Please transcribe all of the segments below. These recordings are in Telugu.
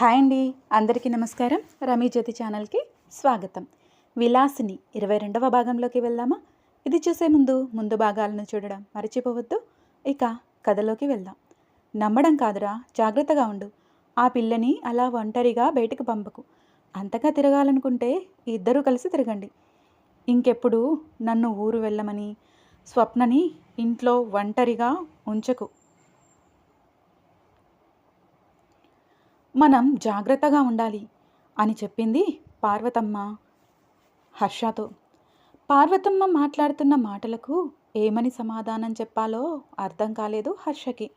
హాయ్ అండి. అందరికీ నమస్కారం. రమీ జ్యోతి ఛానల్కి స్వాగతం. విలాసిని ఇరవై రెండవ భాగంలోకి వెళ్దామా? ఇది చూసే ముందు ముందు భాగాలను చూడడం మర్చిపోవద్దు. ఇక కథలోకి వెళ్దాం. నమ్మడం కాదురా జాగ్రత్తగా ఉండు. ఆ పిల్లని అలా ఒంటరిగా బయటకు పంపకు. అంతగా తిరగాలనుకుంటే ఇద్దరూ కలిసి తిరగండి. ఇంకెప్పుడు నన్ను ఊరు వెళ్ళమని స్వప్నని ఇంట్లో ఒంటరిగా ఉంచకు. మనం జాగ్రత్తగా ఉండాలి అని చెప్పింది పార్వతమ్మ హర్షతో. పార్వతమ్మ మాట్లాడుతున్న మాటలకు ఏమని సమాధానం చెప్పాలో అర్థం కాలేదు హర్షకి.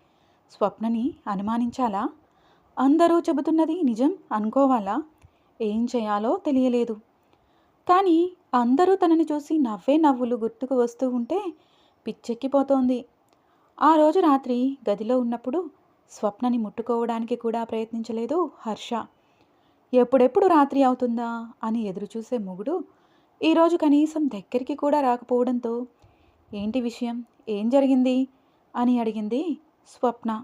స్వప్నని అనుమానించాలా? అందరూ చెబుతున్నది నిజం అనుకోవాలా? ఏం చేయాలో తెలియలేదు. కానీ అందరూ తనని చూసి నవ్వే నవ్వులు గుర్తుకు వస్తూ ఉంటే పిచ్చెక్కిపోతోంది. ఆ రోజు రాత్రి గదిలో ఉన్నప్పుడు స్వప్నని ముట్టుకోవడానికి కూడా ప్రయత్నించలేదు హర్ష. ఎప్పుడెప్పుడు రాత్రి అవుతుందా అని ఎదురుచూసే మొగుడు ఈరోజు కనీసం దగ్గరికి కూడా రాకపోవడంతో ఏంటి విషయం? ఏం జరిగింది? అని అడిగింది స్వప్న.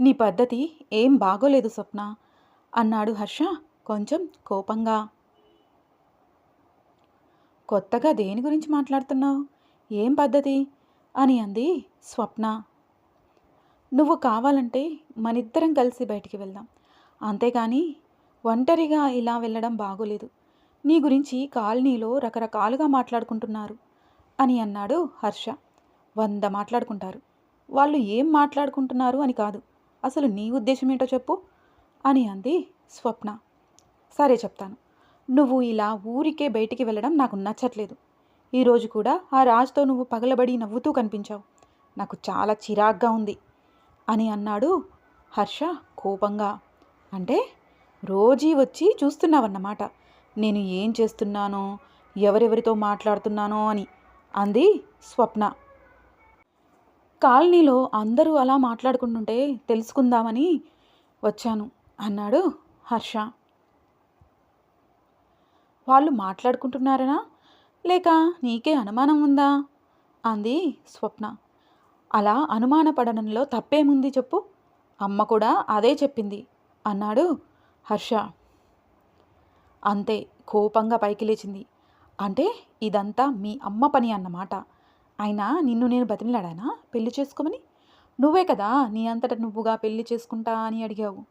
నీ పద్ధతి ఏం బాగోలేదు స్వప్న అన్నాడు హర్ష కొంచెం కోపంగా. కొత్తగా దేని గురించి మాట్లాడుతున్నావు? ఏం పద్ధతి? అని అంది స్వప్న. నువ్వు కావాలంటే మనిద్దరం కలిసి బయటికి వెళ్దాం. అంతేగాని ఒంటరిగా ఇలా వెళ్ళడం బాగోలేదు. నీ గురించి కాలనీలో రకరకాలుగా మాట్లాడుకుంటున్నారు అని అన్నాడు హర్ష. వంద మాట్లాడుకుంటారు. వాళ్ళు ఏం మాట్లాడుకుంటున్నారు అని కాదు. అసలు నీ ఉద్దేశం ఏంటో చెప్పు అని అంది స్వప్న. సరే చెప్తాను. నువ్వు ఇలా ఊరికే బయటికి వెళ్ళడం నాకు నచ్చట్లేదు. ఈరోజు కూడా ఆ రాజుతో నువ్వు పగలబడి నవ్వుతూ కనిపించావు. నాకు చాలా చిరాగ్గా ఉంది అని అన్నాడు హర్ష కోపంగా. అంటే రోజీ వచ్చి చూస్తున్నావన్నమాట. నేను ఏం చేస్తున్నానో ఎవరెవరితో మాట్లాడుతున్నానో అని అంది స్వప్న. కాలనీలో అందరూ అలా మాట్లాడుకుంటుంటే తెలుసుకుందామని వచ్చాను అన్నాడు హర్ష. వాళ్ళు మాట్లాడుకుంటున్నారనా? లేక నీకే అనుమానం ఉందా? అంది స్వప్న. అలా అనుమానపడడంలో తప్పేముంది చెప్పు? అమ్మ కూడా అదే చెప్పింది అన్నాడు హర్ష. అంతే కోపంగా పైకి లేచింది. అంటే ఇదంతా మీ అమ్మ పని అన్నమాట. అయినా నిన్ను నేను బతిమిలాడానా పెళ్ళి చేసుకోమని? నువ్వే కదా నీ అంతట నువ్వుగా పెళ్ళి చేసుకుంటా అని అడిగావు.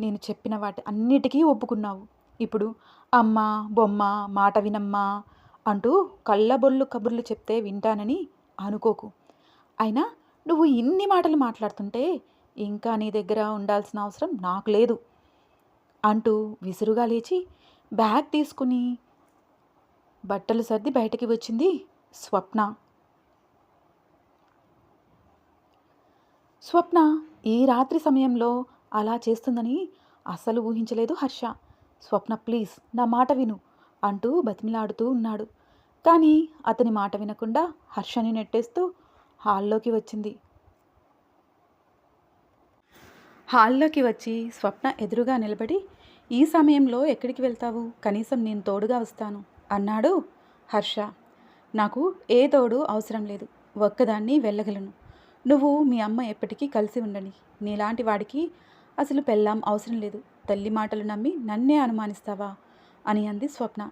నేను చెప్పిన వాటి అన్నిటికీ ఒప్పుకున్నావు. ఇప్పుడు అమ్మ బొమ్మ మాట వినమ్మా అంటూ కళ్ళబొల్లు కబుర్లు చెప్తే వింటానని అనుకోకు. అయినా నువ్వు ఇన్ని మాటలు మాట్లాడుతుంటే ఇంకా నీ దగ్గర ఉండాల్సిన అవసరం నాకు లేదు అంటూ విసురుగా లేచి బ్యాగ్ తీసుకుని బట్టలు సర్ది బయటికి వచ్చింది స్వప్న. స్వప్న ఈ రాత్రి సమయంలో అలా చేస్తుందని అస్సలు ఊహించలేదు హర్ష. స్వప్న ప్లీజ్ నా మాట విను. అంటూ బతిమిలాడుతూ ఉన్నాడు. కానీ అతని మాట వినకుండా హర్షని నెట్టేస్తూ హాల్లోకి వచ్చింది. హాల్లోకి వచ్చి స్వప్న ఎదురుగా నిలబడి ఈ సమయంలో ఎక్కడికి వెళ్తావు? కనీసం నేను తోడుగా వస్తాను అన్నాడు హర్ష. నాకు ఏ తోడు అవసరం లేదు. ఒక్కదాన్ని వెళ్ళగలను. నువ్వు మీ అమ్మ ఎప్పటికీ కలిసి ఉండని. నీలాంటి వాడికి అసలు పెళ్ళాం అవసరం లేదు. తల్లి మాటలు నమ్మి నన్నే అనుమానిస్తావా? అని అంది స్వప్న.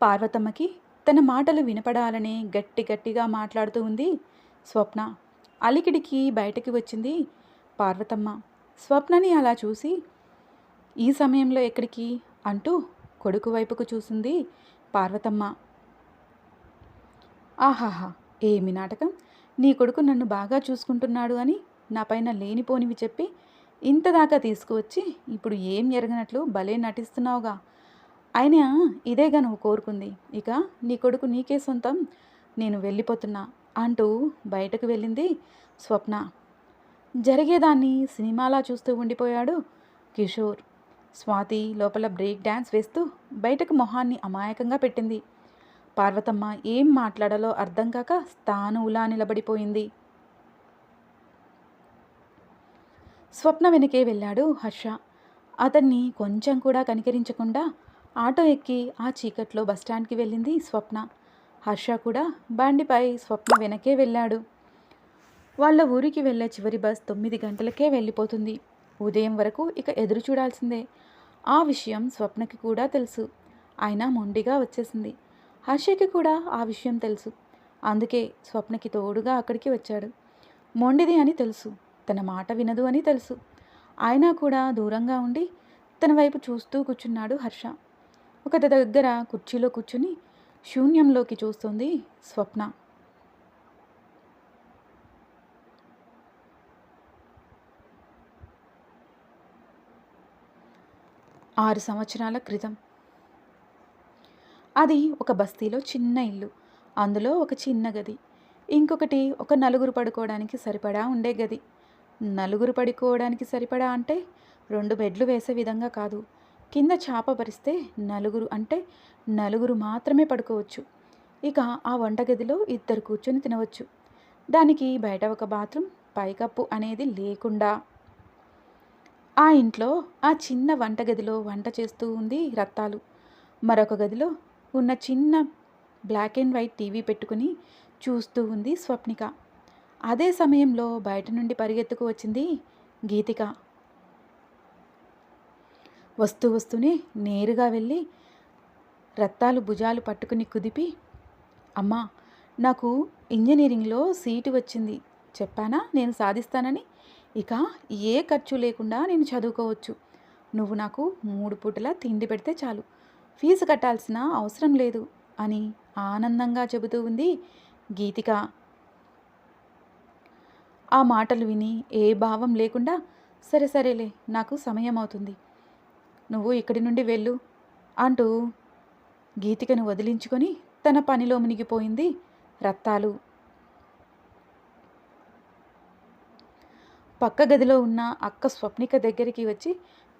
పార్వతమ్మకి తన మాటలు వినపడాలని గట్టి గట్టిగా మాట్లాడుతూ ఉంది స్వప్న. అలికిడికి బయటకి వచ్చింది పార్వతమ్మ. స్వప్నని అలా చూసి ఈ సమయంలో ఎక్కడికి? అంటూ కొడుకు వైపుకు చూసింది పార్వతమ్మ. ఆహాహా! ఏమి నాటకం? నీ కొడుకు నన్ను బాగా చూసుకుంటున్నాడు అని నా పైన లేనిపోనివి చెప్పి ఇంతదాకా తీసుకువచ్చి ఇప్పుడు ఏం ఎరగనట్లు భలే నటిస్తున్నావుగా. అయినా ఇదేగా నువ్వు కోరుకుంది. ఇక నీ కొడుకు నీకే సొంతం. నేను వెళ్ళిపోతున్నా అంటూ బయటకు వెళ్ళింది స్వప్న. జరిగేదాన్ని సినిమాలా చూస్తూ ఉండిపోయాడు కిషోర్. స్వాతి లోపల బ్రేక్ డ్యాన్స్ వేస్తూ బయటకు మొహాన్ని అమాయకంగా పెట్టింది. పార్వతమ్మ ఏం మాట్లాడాలో అర్థం కాక స్థానువులా నిలబడిపోయింది. స్వప్న వెనకే వెళ్ళాడు హర్ష. అతన్ని కొంచెం కూడా కనికరించకుండా ఆటో ఎక్కి ఆ చీకట్లో బస్టాండ్కి వెళ్ళింది స్వప్న. హర్ష కూడా బండిపై స్వప్న వెనకే వెళ్ళాడు. వాళ్ళ ఊరికి వెళ్ళే చివరి బస్ తొమ్మిది గంటలకే వెళ్ళిపోతుంది. ఉదయం వరకు ఇక ఎదురు చూడాల్సిందే. ఆ విషయం స్వప్నకి కూడా తెలుసు. అయినా మొండిగా వచ్చేసింది. హర్షకి కూడా ఆ విషయం తెలుసు. అందుకే స్వప్నకి తోడుగా అక్కడికి వచ్చాడు. మొండిది అని తెలుసు. తన మాట వినదు అని తెలుసు. అయినా కూడా దూరంగా ఉండి తన వైపు చూస్తూ కూర్చున్నాడు హర్ష. ఒక దగ్గర కుర్చీలో కూర్చుని శూన్యంలోకి చూస్తుంది స్వప్న. ఆరు సంవత్సరాల క్రితం. అది ఒక బస్తీలో చిన్న ఇల్లు. అందులో ఒక చిన్న గది. ఇంకొకటి ఒక నలుగురు పడుకోవడానికి సరిపడా ఉండే గది. నలుగురు పడుకోవడానికి సరిపడా అంటే రెండు బెడ్లు వేసే విధంగా కాదు. కింద చాప భరిస్తే నలుగురు అంటే నలుగురు మాత్రమే పడుకోవచ్చు. ఇక ఆ వంటగదిలో ఇద్దరు కూర్చొని తినవచ్చు. దానికి బయట ఒక బాత్రూమ్ పైకప్పు అనేది లేకుండా. ఆ ఇంట్లో ఆ చిన్న వంటగదిలో వంట చేస్తూ ఉంది రత్తాలు. మరొక గదిలో ఉన్న చిన్న బ్లాక్ అండ్ వైట్ టీవీ పెట్టుకుని చూస్తూ ఉంది స్వప్నిక. అదే సమయంలో బయట నుండి పరిగెత్తుకు వచ్చింది గీతిక. వస్తూ వస్తూనే నేరుగా వెళ్ళి రత్తాలు భుజాలు పట్టుకుని కుదిపి అమ్మా నాకు ఇంజనీరింగ్లో సీటు వచ్చింది. చెప్పానా? నేను సాధిస్తానని? ఇక ఏ ఖర్చు లేకుండా నేను చదువుకోవచ్చు. నువ్వు నాకు మూడు పూటల తిండి పెడితే చాలు. ఫీజు కట్టాల్సిన అవసరం లేదు అని ఆనందంగా చెబుతూ ఉంది గీతిక. ఆ మాటలు విని ఏ భావం లేకుండా సరే సరేలే నాకు సమయం అవుతుంది నువ్వు ఇక్కడి నుండి వెళ్ళు అంటూ గీతికను వదిలించుకొని తన పనిలో మునిగిపోయింది రత్తాలు. పక్క గదిలో ఉన్న అక్క స్వప్నిక దగ్గరికి వచ్చి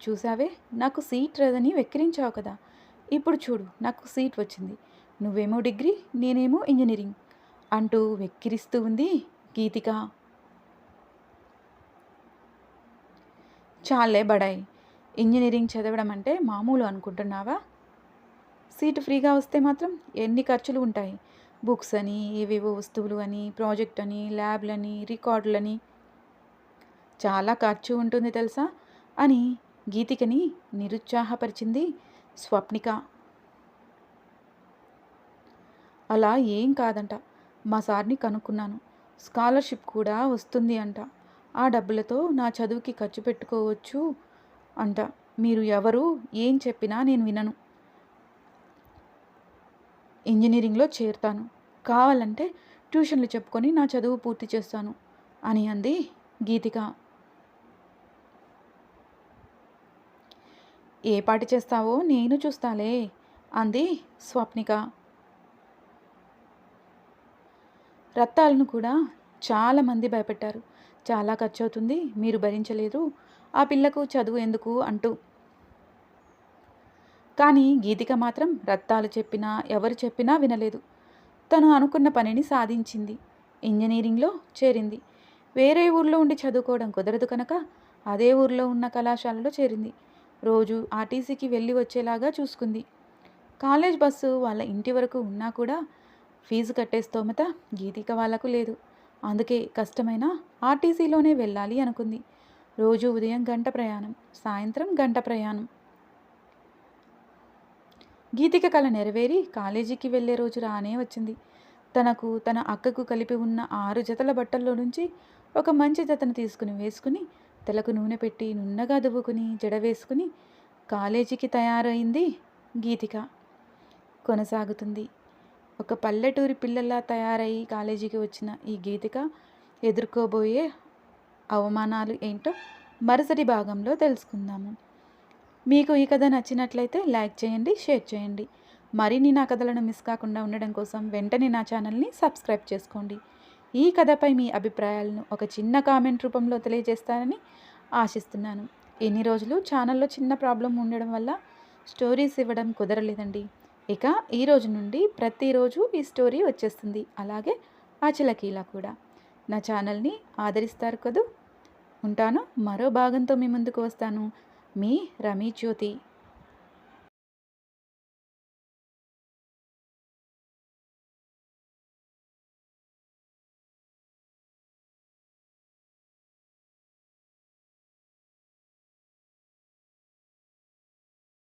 చూసావే నాకు సీట్ రదని వెక్కిరించావు కదా. ఇప్పుడు చూడు నాకు సీట్ వచ్చింది. నువ్వేమో డిగ్రీ నేనేమో ఇంజనీరింగ్ అంటూ వెక్కిరిస్తూ ఉంది గీతిక. చాలే బడాయి. ఇంజనీరింగ్ చదవడం అంటే మామూలు అనుకుంటున్నావా? సీటు ఫ్రీగా వస్తే మాత్రం ఎన్ని ఖర్చులు ఉంటాయి? బుక్స్ అని ఏవేవో వస్తువులు అని ప్రాజెక్ట్ అని ల్యాబ్లని రికార్డులని. చాలా ఖర్చు ఉంటుంది తెలుసా? అని గీతికని నిరుత్సాహపరిచింది స్వప్నిక. అలా ఏం కాదంట. మా సార్ని కనుక్కున్నాను. స్కాలర్షిప్ కూడా వస్తుంది అంట. ఆ డబ్బులతో నా చదువుకి ఖర్చు పెట్టుకోవచ్చు అంట. మీరు ఎవరు ఏం చెప్పినా నేను వినను. ఇంజనీరింగ్లో చేరుతాను. కావాలంటే ట్యూషన్లు చెప్పుకొని నా చదువు పూర్తి చేస్తాను అని అంది గీతిక. ఏ పాటి చేస్తావో నేను చూస్తాలే అంది స్వప్నిక. రత్తాలను కూడా చాలామంది భయపెట్టారు. చాలా ఖర్చు అవుతుంది మీరు భరించలేదు ఆ పిల్లకు చదువు ఎందుకు అంటూ. కానీ గీతిక మాత్రం రత్తాలు చెప్పినా ఎవరు చెప్పినా వినలేదు. తను అనుకున్న పనిని సాధించింది. ఇంజనీరింగ్లో చేరింది. వేరే ఊర్లో ఉండి చదువుకోవడం కుదరదు కనుక అదే ఊర్లో ఉన్న కళాశాలలో చేరింది. రోజు ఆర్టీసీకి వెళ్ళి వచ్చేలాగా చూసుకుంది. కాలేజ్ బస్సు వాళ్ళ ఇంటి వరకు ఉన్నా కూడా ఫీజు కట్టే స్తోమత గీతిక వాళ్ళకు లేదు. అందుకే కష్టమైన ఆర్టీసీలోనే వెళ్ళాలి అనుకుంది. రోజు ఉదయం గంట ప్రయాణం సాయంత్రం గంట ప్రయాణం. గీతిక కళ నెరవేరి కాలేజీకి వెళ్ళే రోజు రానే వచ్చింది. తనకు తన అక్కకు కలిపి ఉన్న ఆరు జతల బట్టల్లో నుంచి ఒక మంచి జతను తీసుకుని వేసుకుని తలకు నూనె పెట్టి నున్నగా దువ్వుకుని జడ వేసుకుని కాలేజీకి తయారైంది గీతిక. కొనసాగుతుంది. ఒక పల్లెటూరి పిల్లల్లా తయారయ్యి కాలేజీకి వచ్చిన ఈ గీతిక ఎదుర్కోబోయే అవమానాలు ఏంటో మరుసటి భాగంలో తెలుసుకుందాము. మీకు ఈ కథ నచ్చినట్లయితే లైక్ చేయండి షేర్ చేయండి. మరిన్ని నా కథలను మిస్ కాకుండా ఉండడం కోసం వెంటనే నా ఛానల్ని సబ్స్క్రైబ్ చేసుకోండి. ఈ కథపై మీ అభిప్రాయాలను ఒక చిన్న కామెంట్ రూపంలో తెలియజేస్తారని ఆశిస్తున్నాను. ఎన్ని రోజులు ఛానల్లో చిన్న ప్రాబ్లం ఉండడం వల్ల స్టోరీస్ ఇవ్వడం కుదరలేదండి. ఇక ఈ రోజు నుండి ప్రతిరోజు ఈ స్టోరీ వచ్చేస్తుంది. అలాగే అచలకీలా కూడా. నా ఛానల్ని ఆదరిస్తారు కదూ. ఉంటాను. మరో భాగంతో మీ ముందుకు వస్తాను. మీ రమీ జ్యోతి.